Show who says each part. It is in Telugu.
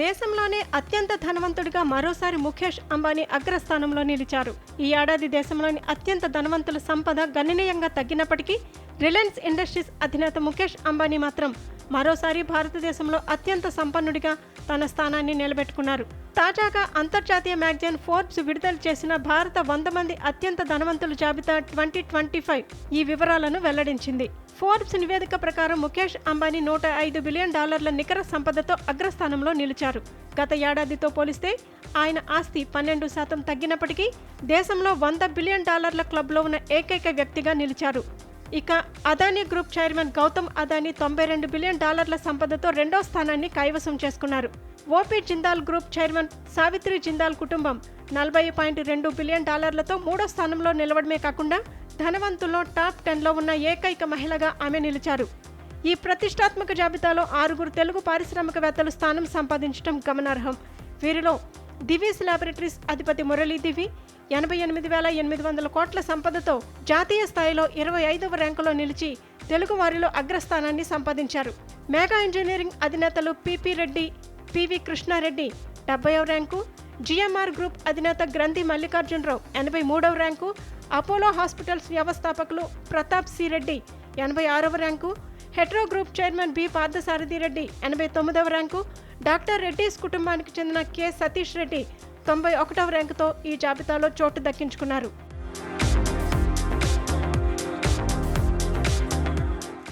Speaker 1: దేశంలోనే అత్యంత ధనవంతుడిగా మరోసారి ముఖేష్ అంబానీ అగ్రస్థానంలో నిలిచారు. ఈ ఏడాది దేశంలోని అత్యంత ధనవంతుల సంపద గణనీయంగా తగ్గినప్పటికీ రిలయన్స్ ఇండస్ట్రీస్ అధినేత ముఖేష్ అంబానీ మాత్రం మరోసారి భారతదేశంలో అత్యంత సంపన్నుడిగా తన స్థానాన్ని నిలబెట్టుకున్నారు. తాజాగా అంతర్జాతీయ మ్యాగజైన్ ఫోర్బ్స్ విడుదల చేసిన భారత వంద మంది అత్యంత ధనవంతుల జాబితా ట్వంటీ ట్వంటీ ఫైవ్ ఈ వివరాలను వెల్లడించింది. ఫోర్బ్స్ నివేదిక ప్రకారం ముఖేష్ అంబానీ నూట ఐదు బిలియన్ డాలర్ల నికర సంపదతో అగ్రస్థానంలో నిలిచారు. గత ఏడాదితో పోలిస్తే ఆయన ఆస్తి పన్నెండు శాతం తగ్గినప్పటికీ దేశంలో వంద బిలియన్ డాలర్ల క్లబ్లో ఉన్న ఏకైక వ్యక్తిగా నిలిచారు. ఇక అదానీ గ్రూప్ చైర్మన్ గౌతమ్ అదానీ తొంభై రెండు బిలియన్ డాలర్ల సంపదతో రెండో స్థానాన్ని కైవసం చేసుకున్నారు. OP Jindal group chairman Savitri Jindal కుటుంబం. నలభై పాయింట్ రెండు బిలియన్ డాలర్లతో మూడో స్థానంలో నిలవడమే కాకుండా ధనవంతుల్లో టాప్ టెన్లో ఉన్న ఏకైక మహిళగా ఆమె నిలిచారు. ఈ ప్రతిష్టాత్మక జాబితాలో ఆరుగురు తెలుగు పారిశ్రామికవేత్తలు స్థానం సంపాదించడం గమనార్హం. వీరిలో దివీస్ ల్యాబొరేటరీస్ అధిపతి మురళీ దివి ఎనభై ఎనిమిది వేల ఎనిమిది వందల కోట్ల సంపదతో జాతీయ స్థాయిలో ఇరవై ఐదవ ర్యాంకులో నిలిచి తెలుగు వారిలో అగ్రస్థానాన్ని సంపాదించారు. మేఘా ఇంజనీరింగ్ అధినేతలు పిపి రెడ్డి పివి కృష్ణారెడ్డి డెబ్బైవ ర్యాంకు. జిఎంఆర్ గ్రూప్ అధినేత గ్రంథి మల్లికార్జునరావు ఎనభై మూడవ ర్యాంకు. అపోలో హాస్పిటల్స్ వ్యవస్థాపకులు ప్రతాప్ సి. రెడ్డి ఎనభై ఆరవ rank. Hetero group chairman B. Parthasarathy Reddy ఎనభై తొమ్మిదవ ర్యాంకు. డాక్టర్ రెడ్డిస్ కుటుంబానికి చెందిన కె. సతీష్ రెడ్డి తొంభై ఒకటవ ర్యాంకుతో ఈ జాబితాలో చోటు దక్కించుకున్నారు.